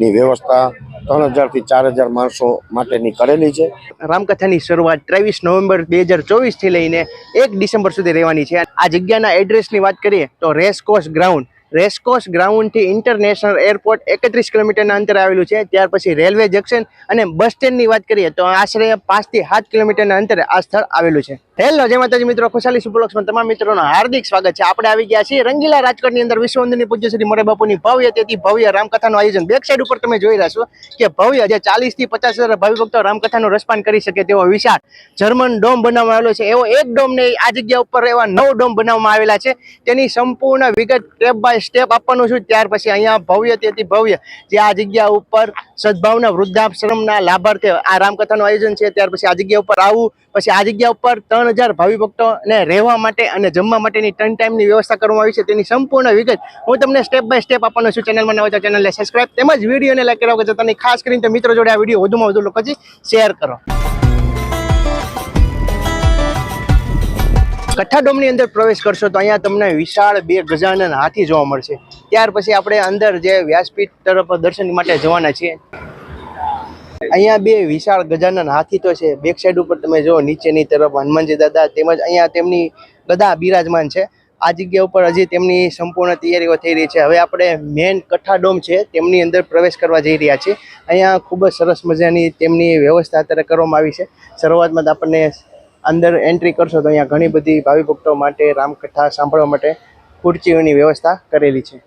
ની વ્યવસ્થા ત્રણ હજારથી ચાર હજાર માણસો માટેની કરેલી છે. રામકથાની શરૂઆત ત્રેવીસ નવેમ્બર બે હજાર ચોવીસથી લઈને એક ડિસેમ્બર સુધી રહેવાની છે. આ જગ્યાના એડ્રેસની વાત કરીએ તો રેસકોર્સ ગ્રાઉન્ડ. રેસકોર્સ ગ્રાઉન્ડથી ઇન્ટરનેશનલ એરપોર્ટ એકત્રીસ કિલોમીટરના અંતરે આવેલું છે. ત્યાર પછી રેલવે જંકશન અને બસ સ્ટેન્ડની વાત કરીએ તો આશરે પાંચથી સાત કિલોમીટરના અંતરે આ સ્થળ આવેલું છે. હેલો, જય માતાજી મિત્રો, ખુશાલી સુપલોક્સમાં તમામ મિત્રોનું હાર્દિક સ્વાગત છે. આપણે આવી ગયા છીએ રંગીલા રાજકોટની અંદર વિશ્વવંદની પૂજ્ય શ્રી મોરે બાપુની ભવ્ય તેથી, ભવ્ય રામકથાનું આયોજન. બેક સાઈડ ઉપર તમે જોઈ રહ્યા છો કે ભવ્ય જે ચાલીસથી પચાસ હજાર ભક્તો રામકથાનું રસપાન કરી શકે તેવો વિશાળ જર્મન ડોમ બનાવવામાં આવેલો છે. એવો એક ડોમ ને આ જગ્યા ઉપર એવા નવ ડોમ બનાવવામાં આવેલા છે. તેની સંપૂર્ણ વિગત સ્ટેપ બાય સ્ટેપ આપવાનું છું. ત્યાર પછી અહીંયા ભવ્ય તેથી, ભવ્ય જે આ જગ્યા ઉપર સદભાવના વૃદ્ધાશ્રમના લાભાર્થે આ રામકથાનું આયોજન છે. ત્યાર પછી આ જગ્યા ઉપર આવવું પછી આ જગ્યા ઉપર ત્રણ હજાર ભાવિ ભક્તોને રહેવા માટે અને જમવા માટેની ટર્ન ટાઈમની વ્યવસ્થા કરવામાં આવી છે. તેની સંપૂર્ણ વિગત હું તમને સ્ટેપ બાય સ્ટેપ આપવાનો છું ચેનલમાં નવા ચેનલને સબસ્ક્રાઈબ તેમજ વિડીયોને લાઈક કરવા જતા ખાસ કરીને મિત્રો જોડે આ વીડિયો વધુમાં વધુ લોકો શેર કરો. કઠ્ઠા ડોમની અંદર પ્રવેશ કરશો તો અહીંયા તમને વિશાળ બે ગજાનન હાથી જોવા મળશે. ત્યાર પછી આપણે અંદર જે વ્યાસપીઠ તરફ દર્શન માટે જવાના છીએ. અહીંયા બે વિશાળ ગજાનન હાથી તો છે. બેક સાઈડ ઉપર તમે જો નીચેની તરફ હનુમાનજી દાદા તેમજ અહીંયા તેમની ગદા બિરાજમાન છે. આ જગ્યા ઉપર હજી તેમની સંપૂર્ણ તૈયારીઓ થઈ રહી છે. હવે આપણે મેન કઠ્ઠા ડોમ છે તેમની અંદર પ્રવેશ કરવા જઈ રહ્યા છીએ. અહીંયા ખૂબ જ સરસ મજાની તેમની વ્યવસ્થા અત્યારે કરવામાં આવી છે. શરૂઆતમાં આપણને અંદર એન્ટ્રી કરશો તો અહીંયા ઘણી બધી ભાવિ ભક્તો માટે રામકથા સાંભળવા માટે ખુરચીઓની વ્યવસ્થા કરેલી છે.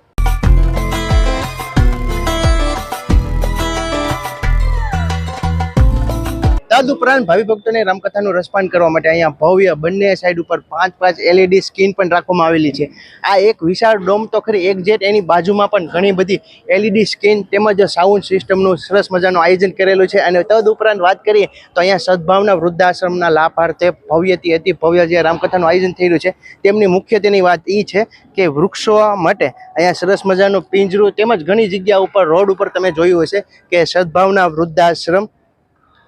તદુપરાંત ભાવિ ભક્તોને રામકથાનું રસપાન કરવા માટે અહીંયા ભવ્ય બંને સાઈડ ઉપર પાંચ પાંચ એલઈડી સ્ક્રીન પણ રાખવામાં આવેલી છે. આ એક વિશાળ ડોમ તો ખરી, એક જેટ એની બાજુમાં પણ ઘણી બધી એલઈડી સ્ક્રીન તેમજ સાઉન્ડ સિસ્ટમનું સરસ મજાનું આયોજન કરેલું છે. અને તદુપરાંત વાત કરીએ તો અહીંયા સદભાવના વૃદ્ધાશ્રમના લાભાર્થે ભવ્યથી અતિ ભવ્ય જે રામકથાનું આયોજન થયેલું છે, તેમની મુખ્ય તેની વાત એ છે કે વૃક્ષો માટે અહીંયા સરસ મજાનું પિંજરું તેમજ ઘણી જગ્યા ઉપર રોડ ઉપર તમે જોયું હશે કે સદભાવના વૃદ્ધાશ્રમ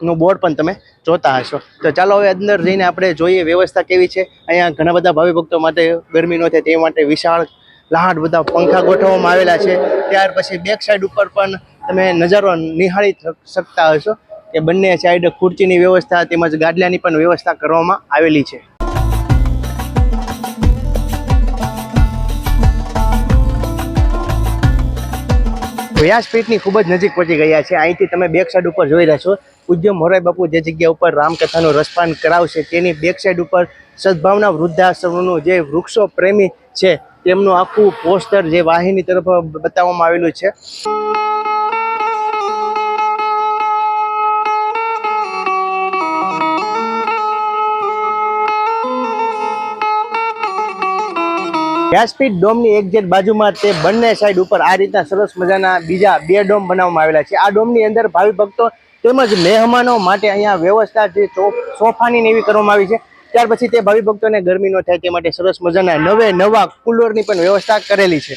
નું બોર્ડ પણ તમે જોતા હશો. તો ચાલો હવે અંદર જઈને આપણે જોઈએ વ્યવસ્થા કેવી છે. અહીંયા ઘણા બધા ભાવિ ભક્તો માટે ગરમી ન થાય તે માટે વિશાળ લાહટ બધા પંખા ગોઠવવામાં આવેલા છે. ત્યાર પછી બેક સાઈડ ઉપર પણ તમે નજારો નિહાળી શકતા હશો કે બંને સાઈડ ખુરચીની વ્યવસ્થા તેમજ ગાડલાની પણ વ્યવસ્થા કરવામાં આવેલી છે. વ્યાસપીઠની ખૂબ જ નજીક પહોંચી ગયા છે. અહીંથી તમે બેક સાઈડ ઉપર જોઈ રહ્યા છો. પૂજ્ય મોરાઈ બાપુ જે જગ્યા ઉપર રામકથાનું રસપાન કરાવશે, તેની બેક સાઈડ ઉપર સદભાવના વૃદ્ધાશ્રમનું જે વૃક્ષો પ્રેમી છે, તેમનું આખું પોસ્ટર જે વાહિની તરફ બતાવવામાં આવેલું છે. વ્યાસપીઠ ડોમની એક્ઝેક્ટ બાજુમાં તે બંને સાઈડ ઉપર આ રીતના સરસ મજાના બીજા બે ડોમ બનાવવામાં આવેલા છે. આ ડોમની અંદર ભાવિ ભક્તો તેમજ મહેમાનો માટે અહીંયા વ્યવસ્થા જે સોફાની એવી કરવામાં આવી છે. ત્યાર પછી તે ભાવિ ભક્તોને ગરમી ન થાય તે માટે સરસ મજાના નવે નવા કુલરની પણ વ્યવસ્થા કરેલી છે.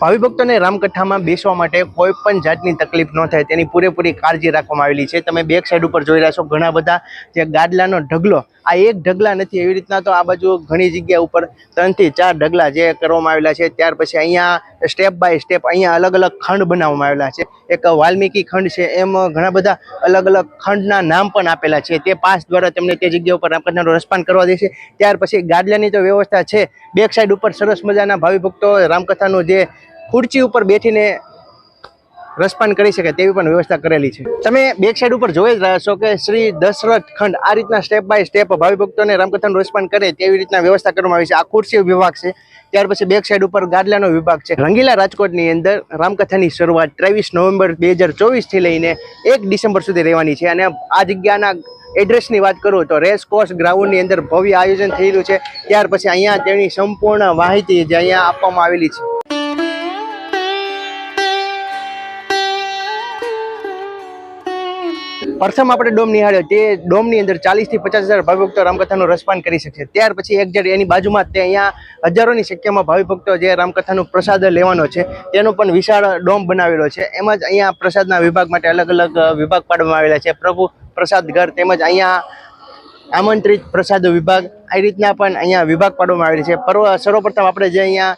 ભાવિ ભક્તોને રામકથામાં બેસવા માટે કોઈ પણ જાતની તકલીફ ન થાય તેની પૂરેપૂરી કાળજી રાખવામાં આવેલી છે. તમે બેક સાઈડ ઉપર જોઈ રહ્યા છો ઘણા બધા જે ગાડલાનો ઢગલો, આ એક ઢગલા નથી, એવી રીતના તો આ બાજુ ઘણી જગ્યા ઉપર ત્રણથી ચાર ઢગલા જે કરવામાં આવેલા છે. ત્યાર પછી અહીંયા સ્ટેપ બાય સ્ટેપ અહીંયા અલગ અલગ ખંડ બનાવવામાં આવેલા છે. એક વાલ્મીકી ખંડ છે, એમ ઘણા બધા અલગ અલગ ખંડના નામ પણ આપેલા છે. તે પાસ દ્વારા તમને તે જગ્યા ઉપર રામકથાનું રસપાન કરવા દેશે ત્યાર પછી ગાડલાની તો વ્યવસ્થા છે. બેક સાઈડ ઉપર સરસ મજાના ભાવિ ભક્તો રામકથાનું જે ખુરચી ઉપર બેઠીને રસપાન કરી શકે તેવી પણ વ્યવસ્થા કરેલી છે. તમે બેક સાઈડ ઉપર જોઈ જ રહ્યા છો કે શ્રી દશરથ ખંડ આ રીતના સ્ટેપ બાય સ્ટેપ ભાવિ ભક્તોને રામકથાનું રસપાન કરે તેવી રીતના વ્યવસ્થા કરવામાં આવી છે. આ ખુરશી વિભાગ છે. ત્યાર પછી બેક સાઈડ ઉપર ગાડલાનો વિભાગ છે. રંગીલા રાજકોટની અંદર રામકથાની શરૂઆત ત્રેવીસ નવેમ્બર બે હજાર ચોવીસથી લઈને એક ડિસેમ્બર સુધી રહેવાની છે. અને આ જગ્યાના એડ્રેસની વાત કરું તો રેસ કોર્સ ગ્રાઉન્ડની અંદર ભવ્ય આયોજન થયેલું છે. ત્યાર પછી અહીંયા તેની સંપૂર્ણ માહિતી જે અહીંયા આપવામાં આવેલી છે. પ્રથમ આપણે ડોમ નિહાળ્યો. તે ડોમની અંદર ચાલીસથી પચાસ હજાર ભાવિભક્તો રામકથાનું રસપાન કરી શકશે. ત્યાર પછી એક જણ એની બાજુમાં તે અહીંયા હજારોની સંખ્યામાં ભાવિભક્તો જે રામકથાનું પ્રસાદ લેવાનો છે, તેનો પણ વિશાળ ડોમ બનાવેલો છે. એમ જ અહીંયા પ્રસાદના વિભાગ માટે અલગ અલગ વિભાગ પાડવામાં આવેલા છે. પ્રભુ પ્રસાદ ઘર તેમજ અહીંયા આમંત્રિત પ્રસાદ વિભાગ આ રીતના પણ અહીંયા વિભાગ પાડવામાં આવેલી છે. સર્વપ્રથમ આપણે જે અહીંયા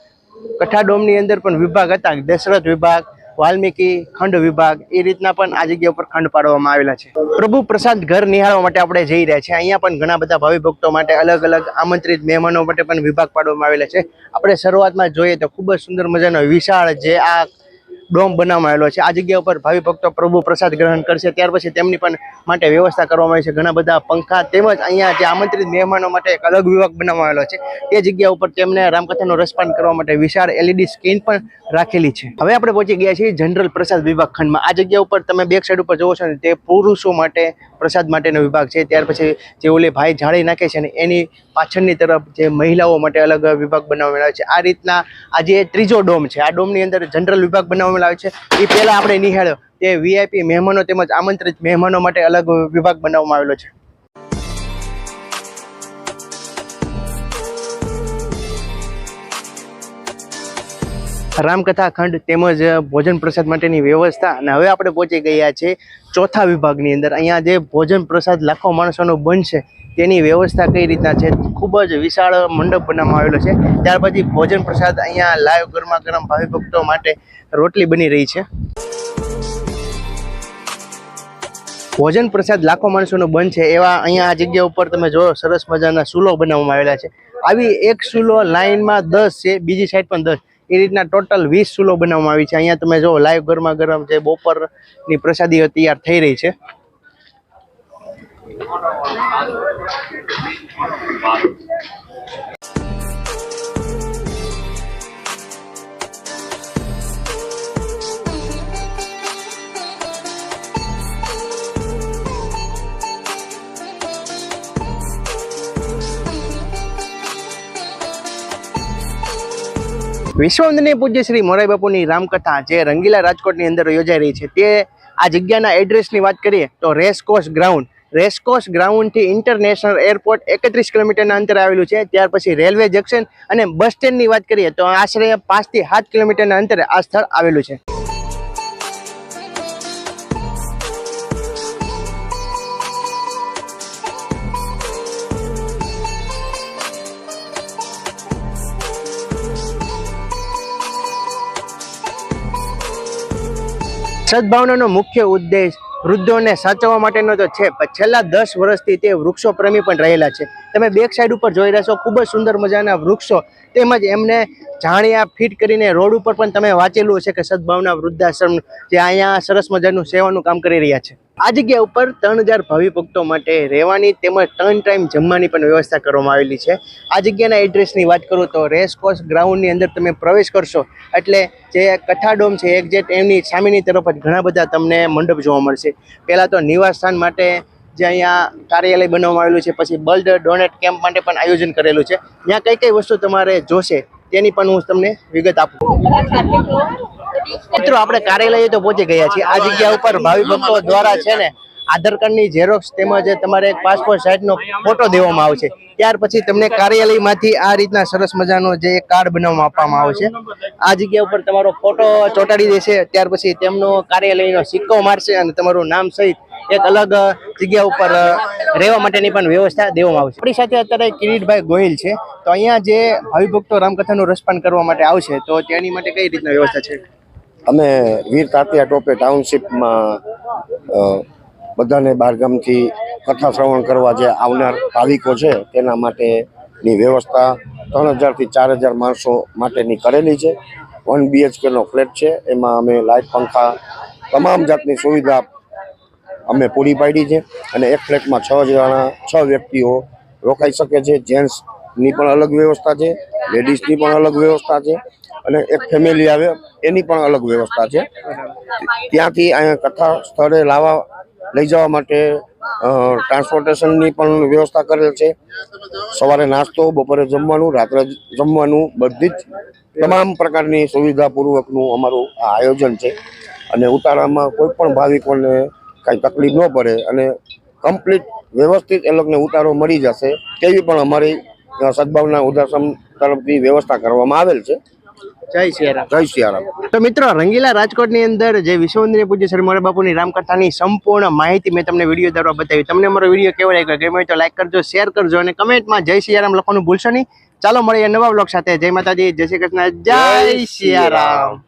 કઠાડોમની અંદર પણ વિભાગ હતા, દશરથ વિભાગ વાલ્મીકી ખંડ વિભાગ એ રીતના પણ આ જગ્યા ઉપર ખંડ પાડવામાં આવેલા છે. પ્રભુ પ્રસાદ ઘર નિહાળવા માટે આપણે જઈ રહ્યા છીએ. અહીંયા પણ ઘણા બધા ભાવિ ભક્તો માટે અલગ અલગ આમંત્રિત મહેમાનો માટે પણ વિભાગ પાડવામાં આવેલા છે. આપણે શરૂઆતમાં જોઈએ તો ખૂબ જ સુંદર મજાનો વિશાળ જે આ ડોમ બનાવવામાં છે. આ જગ્યા ઉપર ભાવિ ભક્તો પ્રભુ પ્રસાદ ગ્રહણ કરશે. ત્યાર પછી તેમની પણ માટે વ્યવસ્થા કરવામાં આવી છે. ઘણા બધા પંખા તેમજ અહીંયા જે આમંત્રિત મહેમાનો માટે એક અલગ વિભાગ બનાવવામાં છે. તે જગ્યા ઉપર તેમને રામકથાનું રસપાન કરવા માટે વિશાળ એલઈડી સ્ક્રીન પણ રાખેલી છે. હવે આપણે પહોંચી ગયા છીએ જનરલ પ્રસાદ વિભાગ ખંડમાં. આ જગ્યા ઉપર તમે બેક સાઈડ ઉપર જોવો છો ને, તે પુરુષો માટે પ્રસાદ માટેનો વિભાગ છે. ત્યાર પછી જે ઓલે ભાઈ જાળી નાખે છે ને, એની પાછળની તરફ જે મહિલાઓ માટે અલગ વિભાગ બનાવવામાં આવે છે. આ રીતના આ જે ત્રીજો ડોમ છે, આ ડોમની અંદર જનરલ વિભાગ બનાવવામાં આવે છે. એ પહેલાં આપણે નિહાળ્યો. તે વીઆઈપી મહેમાનો તેમજ આમંત્રિત મહેમાનો માટે અલગ વિભાગ બનાવવામાં આવેલો છે. રામકથા ખંડ તેમજ ભોજન પ્રસાદ માટેની વ્યવસ્થા અને હવે આપણે પહોંચી ગયા છે ચોથા વિભાગની અંદર. અહીંયા જે ભોજન પ્રસાદ લાખો માણસોનો બનશે તેની વ્યવસ્થા કઈ રીતના છે ખૂબ જ વિશાળ મંડપ બનાવવામાં આવેલો છે. ત્યાર પછી ભોજન પ્રસાદ અહીંયા લાઈવ ગરમા ગરમ ભાવિ ભક્તો માટે રોટલી બની રહી છે. ભોજન પ્રસાદ લાખો માણસોનો બંધ છે એવા અહીંયા આ જગ્યા ઉપર તમે જો સરસ મજાના સૂલો બનાવવામાં આવેલા છે. આવી એક સૂલો લાઈનમાં દસ છે, બીજી સાઈડ પણ દસ. એ રીતના ટોટલ વીસ ચૂલો બનાવવામાં આવી છે. અહીંયા તમે જો લાઈવ ગરમા ગરમ જે બપોરની પ્રસાદીઓ તૈયાર થઈ રહી છે. વિશ્વવંદનીય પૂજ્ય શ્રી મોરાઈ બાપુની રામકથા જે રંગીલા રાજકોટની અંદર યોજાઈ રહી છે, તે આ જગ્યાના એડ્રેસની વાત કરીએ તો રેસકોર્સ ગ્રાઉન્ડ. રેસકોર્સ ગ્રાઉન્ડથી ઇન્ટરનેશનલ એરપોર્ટ એકત્રીસ કિલોમીટરના અંતરે આવેલું છે, ત્યાર પછી રેલવે જંકશન અને બસ સ્ટેન્ડની વાત કરીએ તો આશરે પાંચથી સાત કિલોમીટરના અંતરે આ સ્થળ આવેલું છે. સદભાવનાનો મુખ્ય ઉદ્દેશ વૃદ્ધોને સાચવવા માટેનો તો છે, પણ છેલ્લા દસ વર્ષથી તે વૃક્ષો પ્રેમી પણ રહેલા છે. તમે બેક સાઈડ ઉપર જોઈ રહ્યા છો, ખૂબ જ સુંદર મજાના વૃક્ષો. તેમજ એમને જાણ્યા, ફિટ કરીને રોડ ઉપર પણ તમે વાંચેલું છે કે સદભાવના વૃદ્ધાશ્રમ જે અહીંયા સરસ મજાનું સેવાનું કામ કરી રહ્યા છે. આ જગ્યા ઉપર ત્રણ હજાર ભક્તો માટે રહેવાની તેમજ ત્રણ ટાઈમ જમવાની પણ વ્યવસ્થા કરવામાં આવેલી છે. આ જગ્યાના એડ્રેસની વાત કરું તો રેસકોર્સ ગ્રાઉન્ડની અંદર તમે પ્રવેશ કરશો એટલે જે કથાડોમ છે એક્ઝેક્ટ એમની સામેની તરફ જ ઘણા બધા તમને મંડપ જોવા મળશે. પહેલાં તો નિવાસસ્થાન માટે જે અહીંયા કાર્યાલય બનાવવામાં આવેલું છે, પછી બલ્ડ ડોનેટ કેમ્પ માટે પણ આયોજન કરેલું છે. ત્યાં કઈ કઈ વસ્તુ તમારે જોશે તેની પણ હું તમને વિગત આપું. મિત્રો, આપણે કાર્યાલય તો પહોંચી ગયા છીએ. આ જગ્યા ઉપર ભાવિ ભક્તો દ્વારા છે ને આધાર કાર્ડની ઝેરોક્ષ તેમજ તમારે એક પાસપોર્ટ સાઇઝનો ફોટો દેવામાં આવશે. ત્યાર પછી તમને કાર્યાલયમાંથી આ રીતના સરસ મજાનો જે કાર્ડ બનાવવામાં આપવામાં આવશે આ જગ્યા ઉપર તમારો ફોટો ચોંટાડી દેશે. ત્યાર પછી તેમનો કાર્યાલયનો સિક્કો મારશે અને તમારું નામ સહિત એક અલગ જગ્યા ઉપર રહેવા માટેની પણ વ્યવસ્થા દેવામાં આવશે. આપણી સાથે અત્યારે કિરીટભાઈ ગોહિલ છે. તો અહીંયા જે ભાવિભક્તો રામકથાનું રસપાન કરવા માટે આવશે, તો તેની માટે કઈ રીતના વ્યવસ્થા છે? અમે વીર તાતિયા ટોપે ટાઉનશીપમાં બધાને બહારગામથી કથા શ્રવણ કરવા જે આવનાર ભાવિકો છે, તેના માટેની વ્યવસ્થા ત્રણ હજારથી ચાર હજાર માણસો માટેની કરેલી છે. વન બીએચકેનો ફ્લેટ છે, એમાં અમે લાઇટ પંખા તમામ જાતની સુવિધા અમે પૂરી પાડી છે અને એક ફ્લેટમાં છ જણા, છ વ્યક્તિઓ રોકાઈ શકે છે. જેન્ટ્સની પણ અલગ વ્યવસ્થા છે, લેડીઝની પણ અલગ વ્યવસ્થા છે. અને એક ફેમિલી આવે, એની પણ અલગ વ્યવસ્થા છે. ત્યાંથી અહીંયા કથા સ્થળે લાવવા, લઈ જવા માટે ટ્રાન્સપોર્ટેશનની પણ વ્યવસ્થા કરેલ છે. સવારે નાસ્તો, બપોરે જમવાનું, રાત્રે જમવાનું, બધી જ તમામ પ્રકારની સુવિધાપૂર્વકનું અમારું આ આયોજન છે. અને ઉતારામાં કોઈ પણ ભાવિકોને કાંઈ તકલીફ ન પડે અને કમ્પ્લીટ વ્યવસ્થિત એ લોકોને ઉતારો મળી જશે, તેવી પણ અમારી સદભાવના ઉદાસમ તરફથી વ્યવસ્થા કરવામાં આવેલ છે. જય સિયારામ. જય સિયારામ. તો મિત્રો રંગીલા રાજકોટની અંદર જે વિશ્વવંદનીય પૂજ્ય શ્રી મોરા બાપુની રામકથાની સંપૂર્ણ માહિતી મેં તમને વીડિયો દ્વારા બતાવી. તમને અમારો વીડિયો કેવો લાગ્યો? ગમે તો લાઈક કરજો શેર કરજો અને કમેન્ટમાં જય સિયારામ લખવાનું ભૂલશો નહીં. ચાલો મળીએ નવા બ્લોગ સાથે. જય માતાજી. જય શ્રી કૃષ્ણ. જય સિયારામ.